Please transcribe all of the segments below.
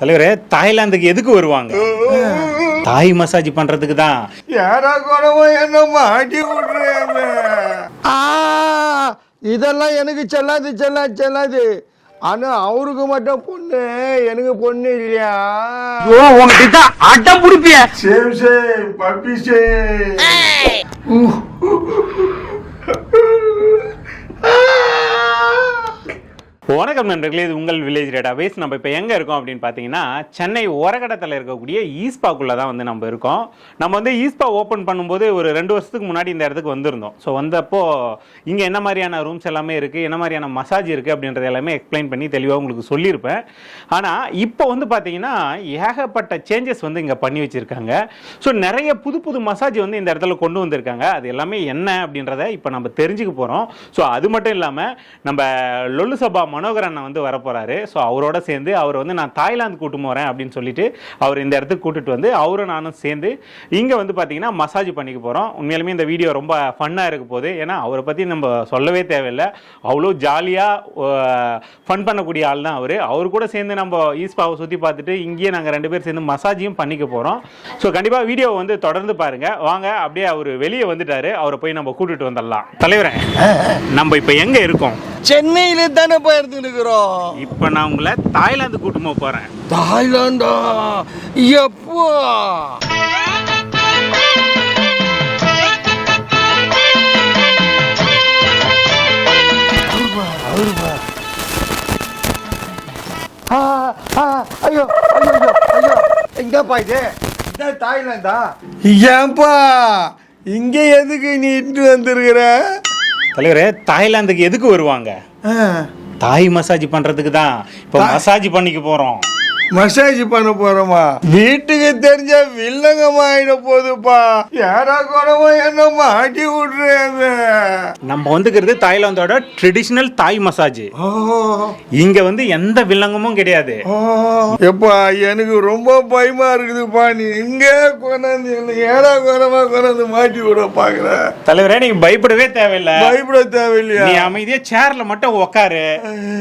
தலைவரே தாய்லாந்துக்கு எதுக்கு வருவாங்க? தாய் மசாஜ் பண்றதுக்கு தான். யாரா குணவோ என்ன மாட்டி இதெல்லாம் எனக்கு செல்லாது செல்லா செல்லாது. ஆனா அவருக்கு மட்டும் பொண்ணு. எனக்கு பொண்ணு இல்லையா? உங்ககிட்ட அடம் பிடிப்பிய சேம் சேம் பப்பி சேம் வணக்கம் நண்பர்களே இது உங்கள் வில்லேஜ் டேட்டாபேஸ் நம்ம இப்போ எங்கே இருக்கோம் அப்படின்னு பார்த்தீங்கன்னா சென்னை ஓரகடத்தில் இருக்கக்கூடிய ஈஸ்பாக்குள்ளே தான் வந்து நம்ம இருக்கோம். நம்ம வந்து ஈஸ்பா ஓப்பன் பண்ணும்போது ஒரு ரெண்டு வருஷத்துக்கு முன்னாடி இந்த இடத்துக்கு வந்திருந்தோம். ஸோ வந்தப்போ இங்கே என்ன மாதிரியான ரூம்ஸ் எல்லாமே இருக்குது என்ன மாதிரியான மசாஜ் இருக்குது அப்படின்றது எல்லாமே எக்ஸ்பிளைன் பண்ணி தெளிவாக உங்களுக்கு சொல்லியிருப்பேன். ஆனால் இப்போ வந்து பார்த்தீங்கன்னா ஏகப்பட்ட சேஞ்சஸ் வந்து இங்கே பண்ணி வச்சுருக்காங்க. ஸோ நிறைய புது புது மசாஜ் வந்து இந்த இடத்துல கொண்டு வந்திருக்காங்க. அது எல்லாமே என்ன அப்படின்றத இப்போ நம்ம தெரிஞ்சுக்க போகிறோம் ஸோ அது மட்டும் இல்லாமல் நம்ம லொல்லு சபா மனோகர் அண்ணன் வந்து வரப்போகிறாரு ஸோ அவரோட சேர்ந்து அவர் வந்து நான் தாய்லாந்து கூட்டு போகிறேன் அப்படின்னு சொல்லிட்டு அவர் இந்த இடத்துக்கு கூட்டிட்டு வந்து அவரும் நானும் சேர்ந்து இங்கே வந்து பார்த்தீங்கன்னா மசாஜ் பண்ணிக்க போகிறோம் உண்மையிலுமே இந்த வீடியோ ரொம்ப ஃபன்னாக இருக்க போகுது. ஏன்னா அவரை பற்றி நம்ம சொல்லவே தேவையில்லை. அவ்வளோ ஜாலியாக ஃபன் பண்ணக்கூடிய ஆள் தான் அவர். அவர் கூட சேர்ந்து நம்ம ஈஸ்பாவை சுற்றி பார்த்துட்டு இங்கேயே நாங்கள் ரெண்டு பேர் சேர்ந்து மசாஜையும் பண்ணிக்க போகிறோம் ஸோ கண்டிப்பாக வீடியோ வந்து தொடர்ந்து பாருங்க. வாங்க அப்படியே அவர் வெளியே வந்துட்டாரு. அவரை போய் நம்ம கூட்டிட்டு வந்துடலாம். தலைவரே நம்ம இப்போ எங்கே இருக்கோம்? சென்னையில தானே போயிருந்துட்டு இருக்கிறோம் இப்போ நான் உங்களை தாய்லாந்து கூட்டு போக போகிறேன் தாய்லாண்டா எப்போ ஐயோ ஐயோ ஐயோ ஐயோ. எங்கப்பா இது? இதான் தாய்லாந்தா? ஏன்பா? இங்க எதுக்கு நீ இட்டு வந்திருக்கிற? தலைவரே தாய்லாந்துக்கு எதுக்கு வருவாங்க? தாய் மசாஜ் பண்ணுறதுக்கு தான். இப்போ மசாஜ் பண்ணிக்க போகிறோம் மசாஜ் பண்ண போறோமா? வீட்டுக்கு தெரிஞ்ச வில்லங்கமா ஆயிட போகுதுப்பா யாரா குணவோ என்ன மாட்டி விடுறேன் நம்ம வந்துக்கிறது தாய்லாந்தோட ட்ரெடிஷ்னல் தாய் மசாஜ் இங்க வந்து எந்த வில்லங்கமும் கிடையாது. எப்பா எனக்கு ரொம்ப பயமா இருக்குதுப்பா. நீ இங்க கொண்டாந்து ஏடா குணமா கொண்டாந்து மாட்டி விட பாக்குற தலைவரே நீங்க பயப்படவே தேவையில்ல. பயப்பட தேவையில்லையா? நீ அமைதியா சேர்ல மட்டும் உக்காரு.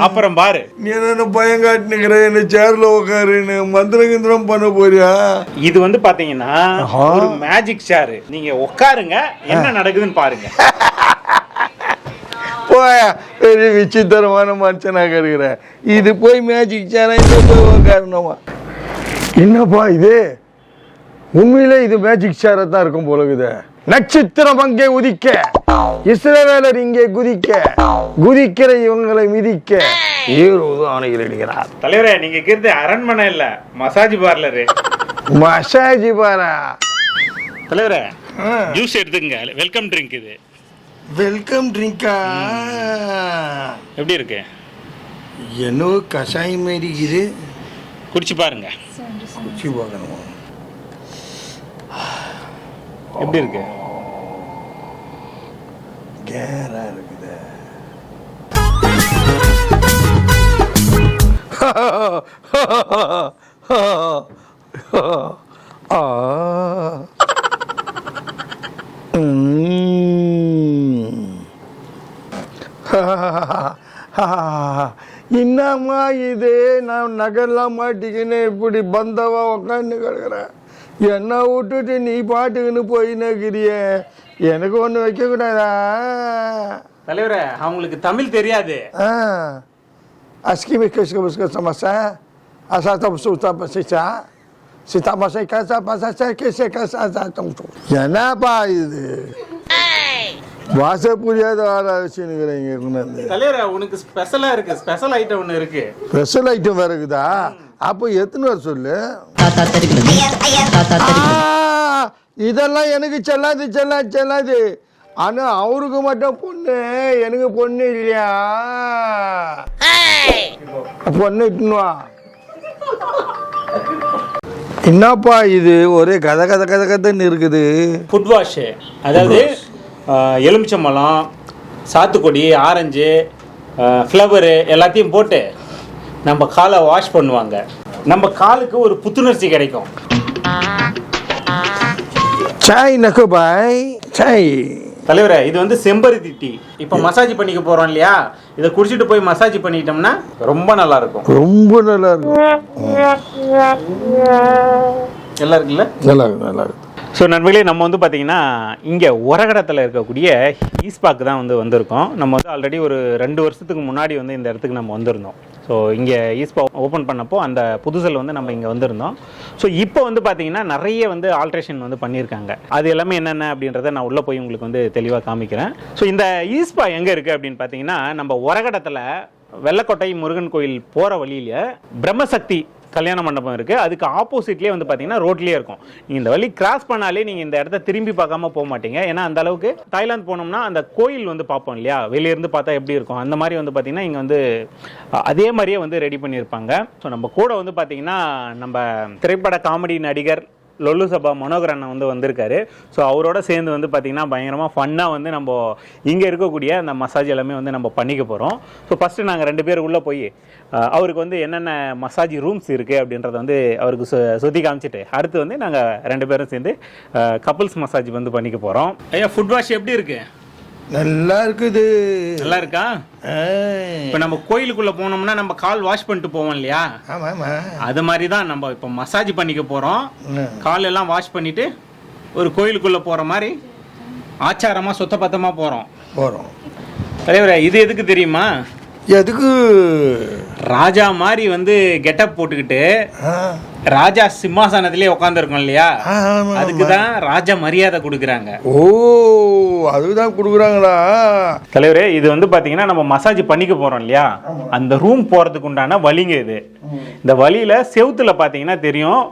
அப்புறம் பாரு. நீ என்ன பயம் காட்டினுக்கிற? என்ன சேர்ல உட்காருன்னு மந்திரம் கிந்திரம் பண்ண போறியா? இது வந்து பாத்தீங்கன்னா ஒரு மேஜிக் சேர் நீங்க உட்காருங்க என்ன நடக்குதுன்னு பாருங்க. போயா பெரிய விசித்திரமான மனுஷனாக இருக்கிறேன் இது போய் மேஜிக் சேனா இந்த போய் உட்காரணுமா? என்னப்பா இது? உண்மையிலே இது மேஜிக் சேரை தான் இருக்கும் போல நட்சத்திரம் அங்கே உதிக்க. இஸ்ரவேலர் இங்கே குதிக்க. குதிக்கிற இவங்களை மிதிக்க. ஈரோடு ஆணைகள் இடுகிறார் தலைவரே நீங்க இருக்கிறது அரண்மனை இல்ல மசாஜ் பார்லரு. மசாஜி பாரா. தலைவரே ஜூஸ் எடுத்துங்க வெல்கம் ட்ரிங்க் இது. வெல்கம் ட்ரிங்கா. எப்படி இருக்கு? என்னவோ கஷாயம் மாரி இது குடிச்சு பாருங்க. குச்சி பார்க்கணுமா? எப்படி இருக்கு? கேரா இருக்குது என்னம்மா இது? நான் நகர்லாம் மாட்டிக்கின்னு இப்படி பந்தவா உக்காந்து கிடக்குறேன் என்ன விட்டுட்டு நீ பாட்டுக்குன்னு போயின்னு இருக்கிறியே எனக்கு ஒன்று வைக்கக்கூடாதா? தலைவரே அவங்களுக்கு தமிழ் தெரியாது. Ah, aski mi kes kes kes sama saya. Asal tahu suta pasisa. Si tak masai kasa pasal saya kes kes asal tahu. என்னப்பா இது வாச புரியாத ஆள வச்சுன்னுக்கிறீங்க கொண்டாந்து தலைவரே உனக்கு ஸ்பெஷலா இருக்கு ஸ்பெஷல் ஐட்டம் ஒன்று இருக்கு. ஸ்பெஷல் ஐட்டம் வேற இருக்குதா? அப்போ எத்தனை வர சொல்லு? இதெல்லாம் எனக்கு செல்லாது செல்லா செல்லாது. ஆனா அவருக்கு மட்டும் பொண்ணு எனக்கு பொண்ணு இல்லையா? பொண்ணு இட்டுன்னு வா என்னப்பா இது? ஒரே கதை கதை கதை கதைன்னு இருக்குது. ஃபுட் வாஷு அதாவது எலுமிச்சம்பழம் சாத்துக்குடி ஆரஞ்சு ஃப்ளவரு எல்லாத்தையும் போட்டு நம்ம காலை வாஷ் பண்ணுவாங்க. நம்ம காலுக்கு ஒரு புத்துணர்ச்சி கிடைக்கும். சாய் நக்கு பாய் சாய். தலைவரே இது வந்து செம்பருத்தி டீ. இப்போ மசாஜ் பண்ணிக்க போறோம் இல்லையா? இதை குடிச்சிட்டு போய் மசாஜ் பண்ணிட்டோம்னா ரொம்ப நல்லா இருக்கும் ரொம்ப நல்லா இருக்கும் நல்லா இருக்குல்ல நல்லா இருக்கும் நல்லா இருக்கும் ஸோ நண்பர்களே நம்ம வந்து பார்த்திங்கன்னா இங்கே உரகடத்தில் இருக்கக்கூடிய ஈஸ்பாக்கு தான் வந்து வந்திருக்கோம். நம்ம வந்து ஆல்ரெடி ஒரு ரெண்டு வருஷத்துக்கு முன்னாடி வந்து இந்த இடத்துக்கு நம்ம வந்திருந்தோம். ஸோ இங்கே ஈஸ்பா ஓப்பன் பண்ணப்போ அந்த புதுசல் வந்து நம்ம இங்கே வந்திருந்தோம். ஸோ இப்போ வந்து பார்த்திங்கன்னா நிறைய வந்து ஆல்ட்ரேஷன் வந்து பண்ணியிருக்காங்க. அது எல்லாமே என்னென்ன அப்படின்றத நான் உள்ளே போய் உங்களுக்கு வந்து தெளிவாக காமிக்கிறேன். ஸோ இந்த ஈஸ்பா எங்கே இருக்குது அப்படின்னு பார்த்தீங்கன்னா நம்ம உரகடத்தில் வெள்ளக்கோட்டை முருகன் கோயில் போகிற வழியில பிரம்மசக்தி கல்யாண மண்டபம் இருக்குது அதுக்கு ஆப்போசிட்லேயே வந்து பார்த்தீங்கன்னா ரோட்லேயே இருக்கும். நீங்கள் இந்த வழி கிராஸ் பண்ணாலே நீங்கள் இந்த இடத்த திரும்பி பார்க்காம போக மாட்டீங்க. ஏன்னா அந்த அளவுக்கு தாய்லாந்து போனோம்னா அந்த கோயில் வந்து பார்ப்போம் இல்லையா? வெளியிருந்து பார்த்தா எப்படி இருக்கும்? அந்த மாதிரி வந்து பார்த்தீங்கன்னா இங்கே வந்து அதே மாதிரியே வந்து ரெடி பண்ணியிருப்பாங்க. ஸோ நம்ம கூட வந்து பார்த்தீங்கன்னா நம்ம திரைப்பட காமெடி நடிகர் லொல்லு சபா மனோகர் அண்ணன் வந்து வந்திருக்காரு. ஸோ அவரோட சேர்ந்து வந்து பார்த்தீங்கன்னா பயங்கரமாக ஃபன்னாக வந்து நம்ம இங்கே இருக்கக்கூடிய அந்த மசாஜ் எல்லாமே வந்து நம்ம பண்ணிக்க போகிறோம் ஸோ ஃபஸ்ட்டு நாங்கள் ரெண்டு பேர் உள்ளே போய் அவருக்கு வந்து என்னென்ன மசாஜ் ரூம்ஸ் இருக்குது அப்படின்றத வந்து அவருக்கு சு சுற்றி காமிச்சிட்டு அடுத்து வந்து நாங்கள் ரெண்டு பேரும் சேர்ந்து கப்புள்ஸ் மசாஜ் வந்து பண்ணிக்க போகிறோம் ஐயா ஃபுட் வாஷ் எப்படி இருக்குது நல்லா இருக்குது. நல்லா இருக்கா? இப்போ நம்ம கோயிலுக்குள்ளே போனோம்னா நம்ம கால் வாஷ் பண்ணிட்டு போவோம் இல்லையா? ஆமா ஆமா. அது மாதிரி தான் நம்ம இப்போ மசாஜ் பண்ணிக்க போகிறோம் ம். கால் எல்லாம் வாஷ் பண்ணிட்டு ஒரு கோயிலுக்குள்ள போற மாதிரி ஆச்சாரமா சுத்த பத்தமா போறோம். போறோம். தலைவரே இது எதுக்கு தெரியுமா? எதுக்கு? ராஜா மாதிரி வந்து கெட்டப் போட்டுக்கிட்டு ராஜா சிம்மாசனத்திலே உட்காந்துருக்கோம் இல்லையா? அதுக்கு தான் ராஜா மரியாதை கொடுக்குறாங்க. ஓ அதுதான் கொடுக்குறாங்களா? தலைவரே இது வந்து பாத்தீங்கன்னா நம்ம மசாஜ் பண்ணிக்க போறோம் இல்லையா? அந்த ரூம் போறதுக்கு உண்டான வழிங்க இது. இந்த வழியில செவுத்துல பாத்தீங்கன்னா தெரியும்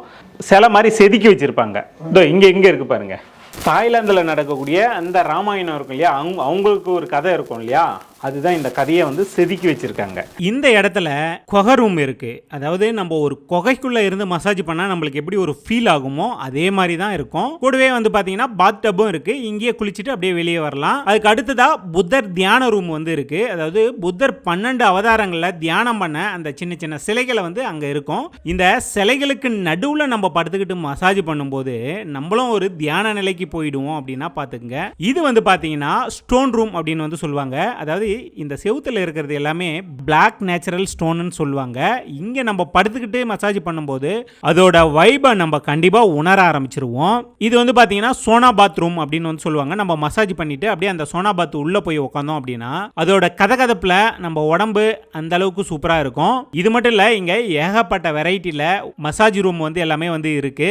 சிலை மாதிரி செதுக்கி வச்சிருப்பாங்க. இதோ இங்க இங்க இருக்கு பாருங்க. தாய்லாந்துல நடக்கக்கூடிய அந்த ராமாயணம் இருக்கும் இல்லையா? அவங்க அவங்களுக்கு ஒரு கதை இருக்கும் இல்லையா? அதுதான் இந்த கதையை வந்து செதுக்கி வச்சுருக்காங்க. இந்த இடத்துல கொகை ரூம் இருக்குது அதாவது நம்ம ஒரு கொகைக்குள்ளே இருந்து மசாஜ் பண்ணால் நம்மளுக்கு எப்படி ஒரு ஃபீல் ஆகுமோ அதே மாதிரி தான் இருக்கும். கூடவே வந்து பார்த்தீங்கன்னா பாத் டப்பும் இருக்குது இங்கேயே குளிச்சுட்டு அப்படியே வெளியே வரலாம். அதுக்கு அடுத்ததாக புத்தர் தியான ரூம் வந்து இருக்குது அதாவது புத்தர் பன்னெண்டு அவதாரங்களில் தியானம் பண்ண அந்த சின்ன சின்ன சிலைகளை வந்து அங்கே இருக்கும். இந்த சிலைகளுக்கு நடுவில் நம்ம படுத்துக்கிட்டு மசாஜ் பண்ணும்போது நம்மளும் ஒரு தியான நிலைக்கு போயிடுவோம் அப்படின்னா பார்த்துக்குங்க இது வந்து பார்த்தீங்கன்னா ஸ்டோன் ரூம் அப்படின்னு வந்து சொல்லுவாங்க. அதாவது இந்த செவுத்துல இருக்கிறது எல்லாமே பிளாக் நேச்சுரல் ஸ்டோன்னு சொல்லுவாங்க. இங்கே நம்ம படுத்துக்கிட்டு மசாஜ் பண்ணும்போது அதோட வைபை நம்ம கண்டிப்பாக உணர ஆரம்பிச்சிருவோம். இது வந்து பார்த்தீங்கன்னா சோனா பாத்ரூம் அப்படின்னு வந்து சொல்லுவாங்க. நம்ம மசாஜ் பண்ணிட்டு அப்படியே அந்த சோனா பாத் உள்ளே போய் உட்காந்தோம் அப்படின்னா அதோட கதகதப்பில் நம்ம உடம்பு அந்த அளவுக்கு சூப்பராக இருக்கும். இது மட்டும் இல்லை இங்கே ஏகப்பட்ட வெரைட்டியில் மசாஜ் ரூம் வந்து எல்லாமே வந்து இருக்கு.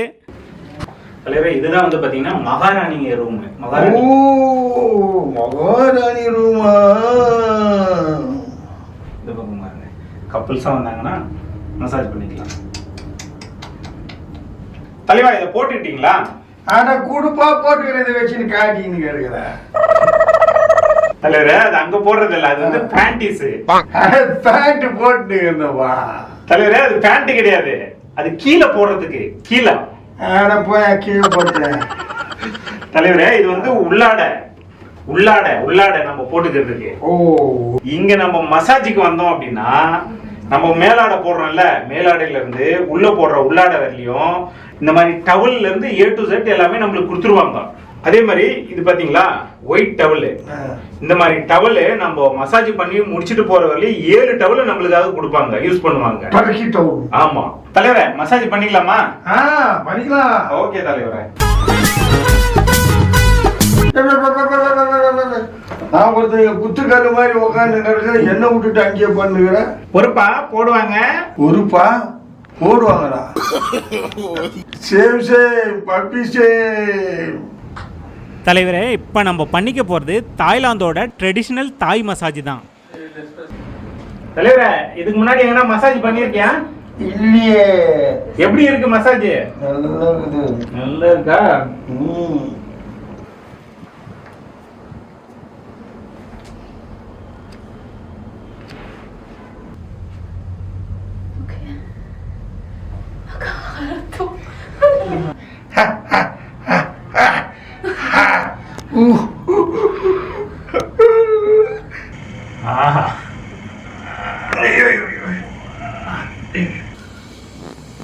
தலைவரே இதுதான் வந்து பாத்தீங்கன்னா மகாராணி ரூம். ஓ மகாராணி ரூமா? இந்த பக்கம் பாருங்க. கப்புள்ஸாக வந்தாங்கன்னா மசாஜ் பண்ணிக்கலாம். தலைவா இதை போட்டுக்கிட்டீங்களா? ஆனா குடுப்பா போட்டுக்கிறத வச்சுன்னு காட்டின்னு கிடக்குறேன் தலைவரே அது அங்க போடுறது இல்ல அது வந்து பேண்டிஸ் பேண்ட் போட்டு இருந்தப்பா தலைவரே அது பேண்ட் கிடையாது. அது கீழே போடுறதுக்கு கீழே. ஆனா போய் கீழே போட்டேன் தலைவரே இது வந்து உள்ளாடை. உள்ளாடை உள்ளாடை நம்ம போட்டுக்கிறதுக்கு. ஓ. இங்க நம்ம மசாஜுக்கு வந்தோம் அப்படின்னா நம்ம மேலாடை போடுறோம்ல மேலாடையில இருந்து உள்ள போடுற உள்ளாடை வரலையும் இந்த மாதிரி டவல்ல இருந்து ஏ டு செட் எல்லாமே நம்மளுக்கு கொடுத்துருவாங்க. அதே மாதிரி இது பாத்தீங்களா ஒயிட் டவல் இந்த மாதிரி டவல் நம்ம மசாஜ் பண்ணி முடிச்சிட்டு போற வரையும் ஏழு டவல் நம்மளுக்காக கொடுப்பாங்க யூஸ் பண்ணுவாங்க. பறக்கிட்டோம் ஆமா. தலைவரே மசாஜ் பண்ணிக்கலாமா? ஆ பண்ணிக்கலாம். ஓகே தலைவரே. நான் ஒருத்தங்க குத்துக்கல்லு மாதிரி உட்காந்து கிடக்குறேன் என்ன விட்டுட்டு அங்கேயே பண்ணுகிறேன் பொறுப்பா போடுவாங்க. ஒருப்பா போடுவாங்கடா. Same same puppy same. தலைவரே இப்போ நம்ம பண்ணிக்க போகிறது தாய்லாந்தோட ட்ரெடிஷ்னல் தாய் மசாஜ் தான். தலைவரே இதுக்கு முன்னாடி எங்கன்னா மசாஜ் பண்ணியிருக்கியா இல்லையே. எப்படி இருக்கு மசாஜ் நல்லா இருக்குது. நல்லா இருக்கா?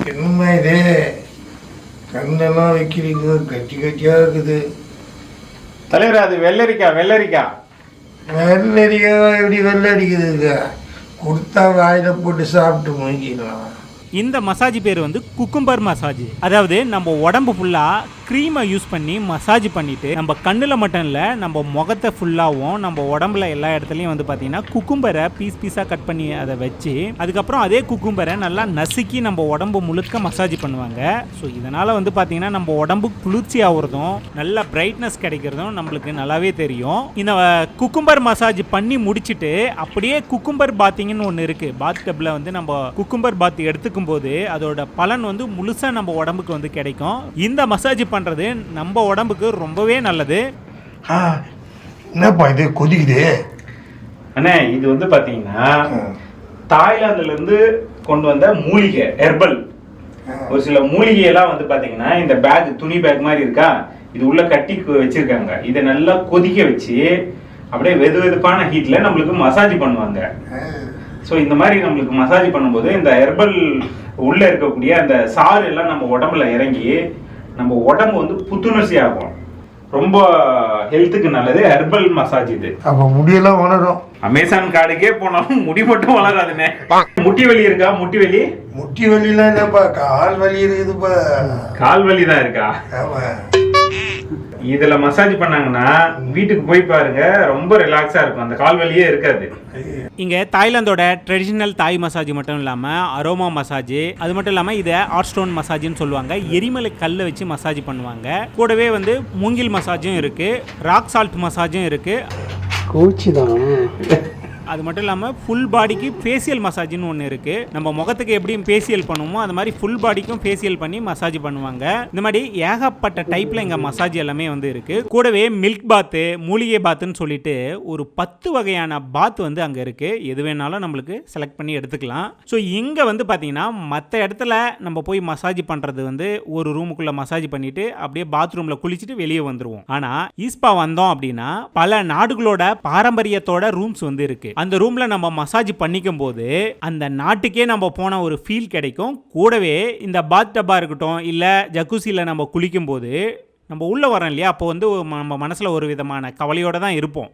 என்னம்மா இது? கண்ணெல்லாம் வைக்கிறீங்க. கட்டி கட்டியா இருக்குது. தலைவர் அது வெள்ளரிக்கா வெள்ளரிக்கா. வெள்ளரிக்காய் எப்படி வெள்ளை கொடுத்தா வாயில போட்டு சாப்பிட்டு முடிக்கலாம் இந்த மசாஜ் பேர் வந்து குக்கும்பர் மசாஜ். அதாவது நம்ம உடம்பு ஃபுல்லாக க்ரீமை யூஸ் பண்ணி மசாஜ் பண்ணிவிட்டு நம்ம கண்ணில் மட்டும் இல்லை நம்ம முகத்தை ஃபுல்லாகவும் நம்ம உடம்புல எல்லா இடத்துலையும் வந்து பார்த்தீங்கன்னா குக்கும்பரை பீஸ் பீஸாக கட் பண்ணி அதை வச்சு அதுக்கப்புறம் அதே குக்கும்பரை நல்லா நசுக்கி நம்ம உடம்பு முழுக்க மசாஜ் பண்ணுவாங்க. ஸோ இதனால் வந்து பார்த்தீங்கன்னா நம்ம உடம்பு குளிர்ச்சி ஆகுறதும் நல்ல பிரைட்னஸ் கிடைக்கிறதும் நம்மளுக்கு நல்லாவே தெரியும். இந்த குக்கும்பர் மசாஜ் பண்ணி முடிச்சிட்டு அப்படியே குக்கும்பர் பாத்திங்கன்னு ஒன்று இருக்குது பாத் டப்பில் வந்து நம்ம குக்கும்பர் பாத் எடுத்துக்கும் போது அதோட பலன் வந்து முழுசாக நம்ம உடம்புக்கு வந்து கிடைக்கும். இந்த மசாஜ் பண்ணுறது நம்ம உடம்புக்கு ரொம்பவே நல்லது. ஆ என்னப்பா இது கொதிக்குது? அண்ணே இது வந்து பாத்தீங்கன்னா தாய்லாந்துல இருந்து கொண்டு வந்த மூலிகை ஹெர்பல் ஒரு சில மூலிகை எல்லாம் வந்து பாத்தீங்கன்னா இந்த பேக் துணி பேக் மாதிரி இருக்கா? இது உள்ள கட்டி வச்சிருக்காங்க. இதை நல்லா கொதிக்க வச்சு அப்படியே வெது வெதுப்பான ஹீட்ல நம்மளுக்கு மசாஜ் பண்ணுவாங்க. ஸோ இந்த மாதிரி நம்மளுக்கு மசாஜ் பண்ணும்போது இந்த ஹெர்பல் உள்ள இருக்கக்கூடிய அந்த சாறு எல்லாம் நம்ம உடம்புல இறங்கி நம்ம உடம்பு வந்து புத்துணர்ச்சி ஆகும் ரொம்ப ஹெல்த்துக்கு நல்லது ஹெர்பல் மசாஜ் இது. அப்போ முடியெல்லாம் உணரும் அமேசான் காடுக்கே போனாலும் முடி மட்டும் வளராதுண்ணே முட்டி வலி இருக்கா? முட்டி வலி? முட்டி வலிலாம் இல்லைப்பா கால் வலி இருக்குதுப்பா. கால் வலி தான் இருக்கா? ஆமா. இதுல மசாஜ் பண்ணாங்கன்னா வீட்டுக்கு போய் பாருங்க ரொம்ப ரிலாக்ஸா இருக்கும். அந்த கால் வலியே இருக்காது. இங்கே தாய்லாந்தோட ட்ரெடிஷ்னல் தாய் மசாஜ் மட்டும் இல்லாமல் அரோமா மசாஜ் அது மட்டும் இல்லாமல் இதை ஹாட் ஸ்டோன் மசாஜ்னு சொல்லுவாங்க. எரிமலை கல்லை வச்சு மசாஜ் பண்ணுவாங்க. கூடவே வந்து மூங்கில் மசாஜும் இருக்குது ராக் சால்ட் மசாஜும் இருக்குது அது மட்டும் இல்லாமல் ஃபுல் பாடிக்கு ஃபேஷியல் மசாஜ்னு ஒன்று இருக்குது நம்ம முகத்துக்கு எப்படி ஃபேஷியல் பண்ணுவோமோ அது மாதிரி ஃபுல் பாடிக்கும் ஃபேஷியல் பண்ணி மசாஜ் பண்ணுவாங்க. இந்த மாதிரி ஏகப்பட்ட டைப்பில் இங்கே மசாஜ் எல்லாமே வந்து இருக்குது கூடவே மில்க் பாத்து மூலிகை பாத்துன்னு சொல்லிட்டு ஒரு பத்து வகையான பாத் வந்து அங்கே இருக்குது எது வேணாலும் நம்மளுக்கு செலக்ட் பண்ணி எடுத்துக்கலாம். ஸோ இங்கே வந்து பார்த்தீங்கன்னா மற்ற இடத்துல நம்ம போய் மசாஜ் பண்ணுறது வந்து ஒரு ரூமுக்குள்ளே மசாஜ் பண்ணிட்டு அப்படியே பாத்ரூமில் குளிச்சுட்டு வெளியே வந்துடுவோம் ஆனால் ஈஸ்பா வந்தோம் அப்படின்னா பல நாடுகளோட பாரம்பரியத்தோட ரூம்ஸ் வந்து இருக்குது அந்த ரூம்ல நம்ம மசாஜ் பண்ணிக்கும் போது அந்த நாட்டுக்கே நம்ம போன ஒரு ஃபீல் கிடைக்கும். கூடவே இந்த பாத் டப்பா இருக்கட்டும் இல்லை ஜக்கூசியில் நம்ம குளிக்கும் போது நம்ம உள்ளே வரோம் இல்லையா? அப்போ வந்து நம்ம மனசில் ஒரு விதமான கவலையோடு தான் இருப்போம்.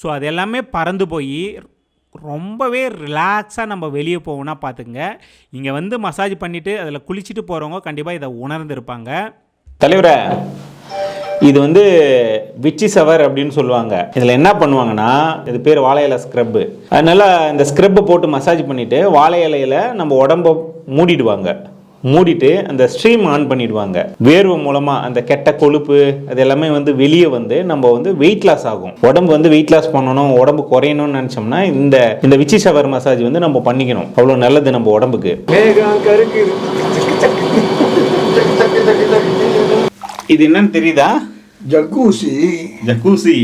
ஸோ அது எல்லாமே பறந்து போய் ரொம்பவே ரிலாக்ஸாக நம்ம வெளியே போவோம்னா பார்த்துங்க இங்கே வந்து மசாஜ் பண்ணிவிட்டு அதில் குளிச்சுட்டு போகிறவங்க கண்டிப்பாக இதை உணர்ந்துருப்பாங்க. தலைவரை இது வந்து விச்சி சவர் அப்படின்னு சொல்லுவாங்க. இதில் என்ன பண்ணுவாங்கன்னா இது பேர் வாழை இலை ஸ்க்ரப்பு அதனால இந்த ஸ்க்ரப்பை போட்டு மசாஜ் பண்ணிவிட்டு வாழை இலையில நம்ம உடம்பை மூடிடுவாங்க. மூடிட்டு அந்த ஸ்ட்ரீம் ஆன் பண்ணிடுவாங்க. வேர்வை மூலமா அந்த கெட்ட கொழுப்பு அது எல்லாமே வந்து வெளியே வந்து நம்ம வந்து வெயிட் லாஸ் ஆகும். உடம்பு வந்து வெயிட் லாஸ் பண்ணணும் உடம்பு குறையணும்னு நினச்சோம்னா இந்த இந்த விச்சி ஷவர் மசாஜ் வந்து நம்ம பண்ணிக்கணும். அவ்வளோ நல்லது நம்ம உடம்புக்கு. இது என்னன்னு தெரியுதா? ஜக்கூசி ஜக்கூசி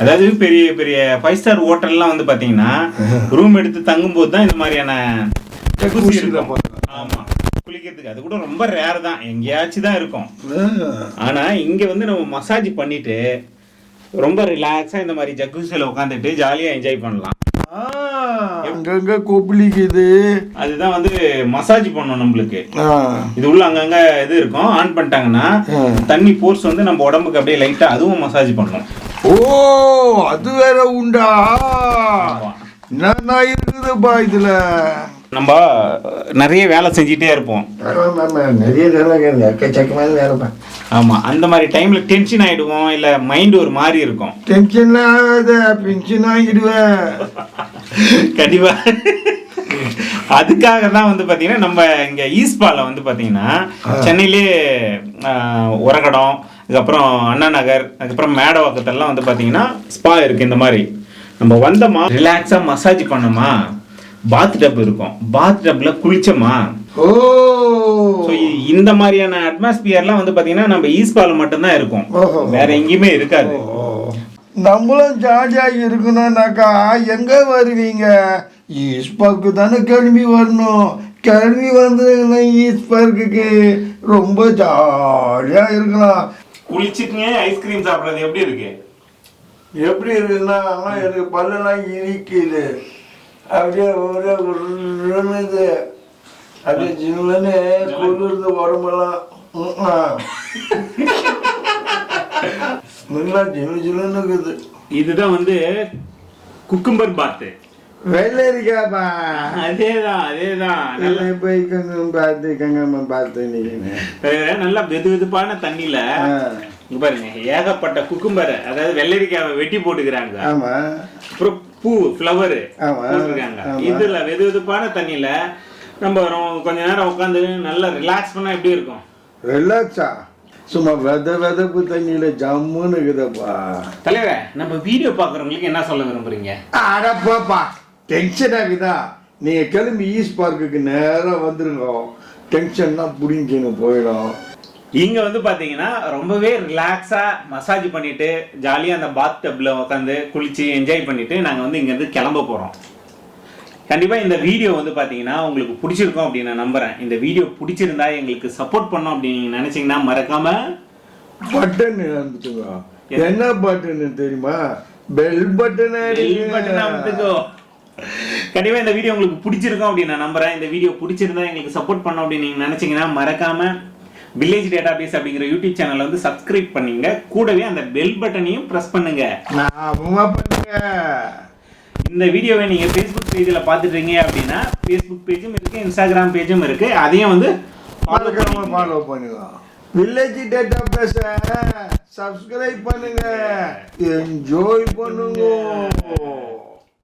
அதாவது பெரிய பெரிய ஃபைவ் ஸ்டார் ஹோட்டல்லாம் வந்து பாத்தீங்கன்னா ரூம் எடுத்து தங்கும்போது தான் இந்த மாதிரியான ஜக்கூசி இருக்கும். ஆமா. குளிக்கிறதுக்கு. அது கூட ரொம்ப ரேர் தான். எங்கேயாச்சும் தான் இருக்கும். ஆனா இங்க வந்து நம்ம மசாஜ் பண்ணிட்டு ரொம்ப ரிலாக்ஸா இந்த மாதிரி ஜக்கூசில உட்காந்துட்டு ஜாலியா என்ஜாய் பண்ணலாம். அங்கங்க கொப்பளிக்குது. அதுதான் வந்து மசாஜ் பண்ணும் நம்மளுக்கு. இது உள்ள அங்கங்க இது இருக்கும். ஆன் பண்ணிட்டாங்கன்னா தண்ணி ஃபோர்ஸ் வந்து நம்ம உடம்புக்கு அப்படியே லைட்டா அதுவும் மசாஜ் பண்ணும். ஓ அது வேற உண்டா? என்னன்னா இருக்குதுப்பா இதுல? நம்ம நிறைய வேலை செஞ்சுட்டே இருப்போம். நிறைய வேலை எக்கச்சக்கமான வேலைப்பா ஆமா அந்த மாதிரி டைம்ல டென்ஷன் ஆயிடுவோம் இல்ல மைண்ட் ஒரு மாதிரி இருக்கும். டென்ஷன்ல ஆகாத பென்ஷன் வாங்கிடுவேன். கண்டிப்பா. அதுக்காக தான் வந்து பாத்தீங்கன்னா நம்ம இங்க ஈஸ்பால வந்து பாத்தீங்கன்னா சென்னையிலே உரகடம் அதுக்கப்புறம் அண்ணா நகர் அதுக்கப்புறம் மேடவாக்கத்தெல்லாம் வந்து பாத்தீங்கன்னா ஸ்பா இருக்கு இந்த மாதிரி. நம்ம வந்தோமா ரிலாக்ஸா மசாஜ் பண்ணோமா? பாத் டப் இருக்கும். பாத் டப்ல குளிச்சோமா? இந்த மாதிரியான அட்மாஸ்பியர்லாம் வந்து பாத்தீங்கன்னா நம்ம ஈஸ்பால மட்டும்தான் இருக்கும். வேற எங்கேயுமே இருக்காது. நம்மளும் ஜாலியா இருக்கணும்னாக்கா எங்க வருவீங்க? ஈஸ்பாக்கு தானே கிளம்பி வரணும். கிளம்பி வந்தீங்கன்னா ஈஸ்பார்க்குக்கு ரொம்ப ஜாலியா இருக்கலாம். குளிச்சுட்டுங்க ஐஸ்கிரீம் சாப்பிடுறது எப்படி இருக்கு? எப்படி இருக்குன்னா எனக்கு பல்லெல்லாம் இனிக்குது அப்படியே ஒரே உருணுது அப்படியே ஜில்லுன்னு குளிர்ந்து உடம்பெல்லாம். நல்லா ஜிலு ஜிலுன்னு இருக்குது. இதுதான் வந்து குக்கும்பர் பாத்து. வெள்ளரிக்காப்பா. அதேதான் அதேதான். நல்ல போய் கங்கம் பார்த்து கங்கம்மா பார்த்து நிற்கிறேன் நல்லா வெது வெதுப்பான தண்ணியில இங்க பாருங்க ஏகப்பட்ட குக்கும்பர் அதாவது வெள்ளரிக்காவை வெட்டி போட்டுக்கிறாங்க. ஆமா. அப்புறம் பூ ஃப்ளவர். இதுல வெது வெதுப்பான தண்ணியில நம்ம கொஞ்ச நேரம் உட்காந்து நல்லா ரிலாக்ஸ் பண்ணா எப்படி இருக்கும்? ரிலாக்ஸா சும்மா வெத வெதப்பு தண்ணியில ஜம்முன்னு இருக்குதப்பா. தலைவரே நம்ம வீடியோ பாக்குறவங்களுக்கு என்ன சொல்ல விரும்புறீங்க? அடப்பாப்பா டென்ஷன் ஆகுதா நீங்க கிளம்பி ஈஸ்ட் பார்க்குக்கு நேரா வந்துருங்க. டென்ஷன்லாம் பிடிங்கணும் போயிடும். இங்க வந்து பாத்தீங்கன்னா ரொம்பவே ரிலாக்ஸா மசாஜ் பண்ணிட்டு ஜாலியா அந்த பாத் டப்ல உட்காந்து குளிச்சு என்ஜாய் பண்ணிட்டு நாங்க வந்து இங்க இருந்து கிளம்ப போறோம். கண்டிப்பா இந்த வீடியோ வந்து பாத்தீங்கன்னா உங்களுக்கு பிடிச்சிருக்கும் அப்படின்னு நான் நம்புறேன். இந்த வீடியோ பிடிச்சிருந்தா எங்களுக்கு சப்போர்ட் பண்ணோம் அப்படின்னு நினைச்சீங்கன்னா மறக்காம பட்டன் அனுப்பிச்சுங்க என்ன பட்டன் தெரியுமா? பெல் பட்டன் button அமுத்துக்கோ. கண்டிப்பா இந்த வீடியோ உங்களுக்கு பிடிச்சிருக்கும் அப்படின்னு நான் நம்புறேன். இந்த வீடியோ பிடிச்சிருந்தா எங்களுக்கு சப்போர்ட் பண்ணோம் அப்படின்னு நீங்க நினைச்சீங்கன்னா மறக்காம வில்லேஜ் டேட்டாபேஸ் அப்படிங்கிற யூடியூப் சேனலை வந்து சப்ஸ்கிரைப் பண்ணீங்க. கூடவே அந்த பெல் பட்டனையும் பிரஸ் பண்ணுங்க. இந்த வீடியோவை நீங்க ஃபேஸ்புக் பேஜில் பார்த்துட்டீங்க அப்படின்னா ஃபேஸ்புக் பேஜும் இருக்கு இன்ஸ்டாகிராம் பேஜும் இருக்கு. அதையும் வந்து. ஃபாலோ பண்ணுங்க வில்லேஜ் டேட்டா பேச சப்ஸ்கிரைப் பண்ணுங்க. என்ஜாய் பண்ணுங்க.